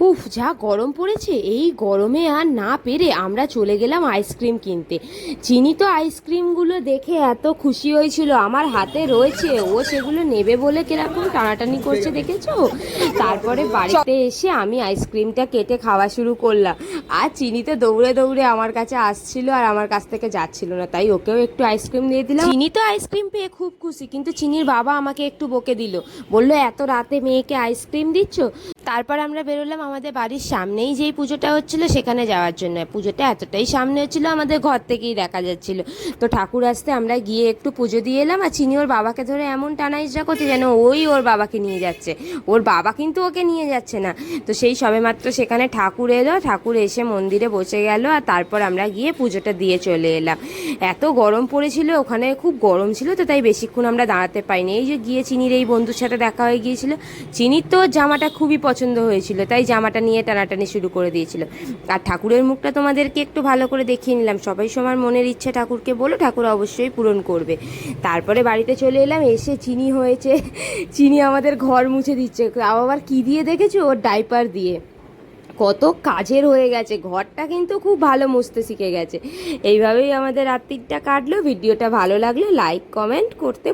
উফ, যা গরম পড়েছে, এই গরমে আর না পেরে আমরা চলে গেলাম আইসক্রিম কিনতে। চিনি তো আইসক্রিমগুলো দেখে এত খুশি হয়েছিল, আমার হাতে রয়েছে, ও সেগুলো নেবে বলে কীরকম টানাটানি করছে দেখেছ? তারপরে বাড়িতে এসে আমি আইসক্রিমটা কেটে খাওয়া শুরু করলাম। আর চিনি তো দৌড়ে দৌড়ে আমার কাছে আসছিল আর আমার কাছ থেকে যাচ্ছিল না, তাই ওকেও একটু আইসক্রিম দিয়ে দিলাম। চিনি তো আইসক্রিম পেয়ে খুব খুশি, কিন্তু চিনির বাবা আমাকে একটু বকে দিল, বলল, এত রাতে মেয়েকে আইসক্রিম দিচ্ছ? তারপর আমরা বেরোলাম আমাদের বাড়ির সামনেই যেই পুজোটা হচ্ছিল সেখানে যাওয়ার জন্য। পুজোটা এতটাই সামনে হচ্ছিল আমাদের ঘর থেকেই দেখা যাচ্ছিল। তো ঠাকুর আসতে আমরা গিয়ে একটু পুজো দিয়ে এলাম আর চিনি ওর বাবাকে ধরে এমন টানাইজরা করছে যেন ওই ওর বাবাকে নিয়ে যাচ্ছে। ওর বাবা কিন্তু ওকে নিয়ে যাচ্ছে না। তো সেই সবেমাত্র সেখানে ঠাকুর এলো, ঠাকুর এসে মন্দিরে বসে গেল আর তারপর আমরা গিয়ে পুজোটা দিয়ে চলে এলাম। এত গরম পড়েছিল, ওখানে খুব গরম ছিল তো তাই বেশিক্ষণ আমরা দাঁড়াতে পাইনি এই যে গিয়ে চিনির এই বন্ধুর সাথে দেখা হয়ে গিয়েছিল। চিনির তো জামাটা খুবই পছন্দ হয়েছিল, তাই জামাটা নিয়ে টানাটানি শুরু করে দিয়েছিল। আর ঠাকুরের মুখটা তোমাদেরকে একটু ভালো করে দেখিয়ে নিলাম। সবাই সবার মনের ইচ্ছা ঠাকুরকে বলো, ঠাকুর অবশ্যই পূরণ করবে। তারপরে বাড়িতে চলে এলাম, এসে চিনি হয়েছে, চিনি আমাদের ঘর মুছে দিচ্ছে। আবার কি দিয়ে দেখেছ? ওর ডাইপার দিয়ে। কত কাজের হয়ে গেছে, ঘরটা কিন্তু খুব ভালো মুছতে শিখে গেছে। এইভাবেই আমাদের রাত্রিটা কাটলো, ভিডিওটা ভালো লাগলে লাইক কমেন্ট করতে